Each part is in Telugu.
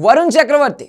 వరుణ్ చక్రవర్తి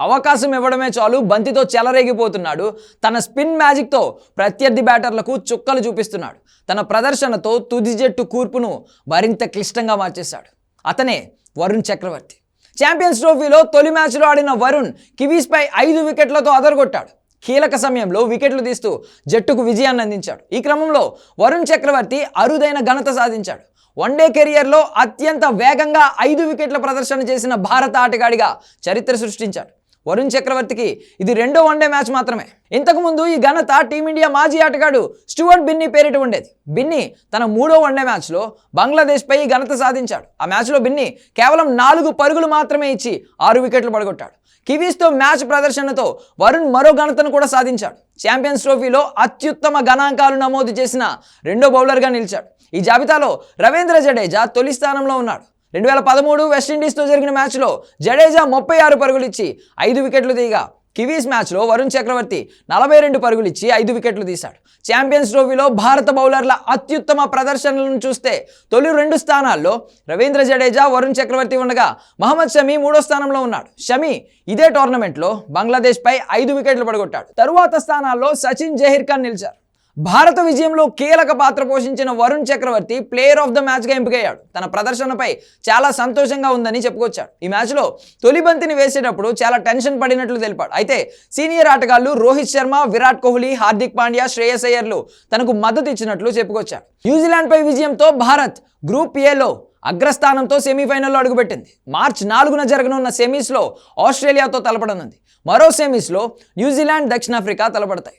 అవకాశం ఇవ్వడమే చాలు. బంతితో చెలరేగిపోతున్నాడు. తన స్పిన్ మ్యాజిక్తో ప్రత్యర్థి బ్యాటర్లకు చుక్కలు చూపిస్తున్నాడు. తన ప్రదర్శనతో తుది జట్టు కూర్పును మరింత క్లిష్టంగా మార్చేశాడు. అతనే వరుణ్ చక్రవర్తి. ఛాంపియన్స్ ట్రోఫీలో తొలి మ్యాచ్లో ఆడిన వరుణ్ కివీస్పై ఐదు వికెట్లతో అదరగొట్టాడు. కీలక సమయంలో వికెట్లు తీస్తూ జట్టుకు విజయాన్ని అందించాడు. ఈ క్రమంలో వరుణ్ చక్రవర్తి అరుదైన ఘనత సాధించాడు. వన్డే కెరియర్లో అత్యంత వేగంగా ఐదు వికెట్ల ప్రదర్శన చేసిన భారత ఆటగాడిగా చరిత్ర సృష్టించాడు. వరుణ్ చక్రవర్తికి ఇది రెండో వన్డే మ్యాచ్ మాత్రమే. ఇంతకుముందు ఈ ఘనత టీమిండియా మాజీ ఆటగాడు స్టూవర్ట్ బిన్నీ పేరిట ఉండేది. బిన్నీ తన మూడో వన్డే మ్యాచ్లో బంగ్లాదేశ్పై ఈ ఘనత సాధించాడు. ఆ మ్యాచ్లో బిన్నీ కేవలం నాలుగు పరుగులు మాత్రమే ఇచ్చి ఆరు వికెట్లు పడగొట్టాడు. కివీస్తో మ్యాచ్ ప్రదర్శనతో వరుణ్ మరో ఘనతను కూడా సాధించాడు. ఛాంపియన్స్ ట్రోఫీలో అత్యుత్తమ గణాంకాలు నమోదు చేసిన రెండో బౌలర్గా నిలిచాడు. ఈ జాబితాలో రవీంద్ర జడేజా తొలి స్థానంలో ఉన్నాడు. రెండు వేల పదమూడు వెస్టిండీస్తో జరిగిన మ్యాచ్లో జడేజా ముప్పై ఆరు పరుగులు ఇచ్చి ఐదు వికెట్లు తీయగా కివీస్ మ్యాచ్లో వరుణ్ చక్రవర్తి నలభై రెండు పరుగులు ఇచ్చి ఐదు వికెట్లు తీశాడు. ఛాంపియన్స్ ట్రోఫీలో భారత బౌలర్ల అత్యుత్తమ ప్రదర్శనలను చూస్తే తొలి రెండు స్థానాల్లో రవీంద్ర జడేజా వరుణ్ చక్రవర్తి ఉండగా మహమ్మద్ షమీ మూడో స్థానంలో ఉన్నాడు. షమీ ఇదే టోర్నమెంట్లో బంగ్లాదేశ్పై ఐదు వికెట్లు పడగొట్టాడు. తరువాత స్థానాల్లో సచిన్ జహీర్ ఖాన్ నిలిచారు. భారత విజయంలో కీలక పాత్ర పోషించిన Varun Chakravarthy player of the మ్యాచ్గా ఎంపికయ్యాడు. తన ప్రదర్శనపై చాలా సంతోషంగా ఉందని చెప్పుకొచ్చాడు. ఈ మ్యాచ్లో తొలి బంతిని వేసేటప్పుడు చాలా టెన్షన్ పడినట్లు తెలిపాడు. అయితే సీనియర్ ఆటగాళ్ళు రోహిత్ శర్మ విరాట్ కోహ్లీ హార్దిక్ పాండ్యా శ్రేయస్ అయ్యర్లు తనకు మద్దతు ఇచ్చినట్లు చెప్పుకొచ్చాడు న్యూజిలాండ్పై విజయంతో భారత్ గ్రూప్ ఏలో అగ్రస్థానంతో సెమీఫైనల్లో అడుగుపెట్టింది. మార్చ్ నాలుగున జరగనున్న సెమీస్లో ఆస్ట్రేలియాతో తలపడనుంది. మరో సెమీస్లో న్యూజిలాండ్ దక్షిణాఫ్రికా తలపడతాయి.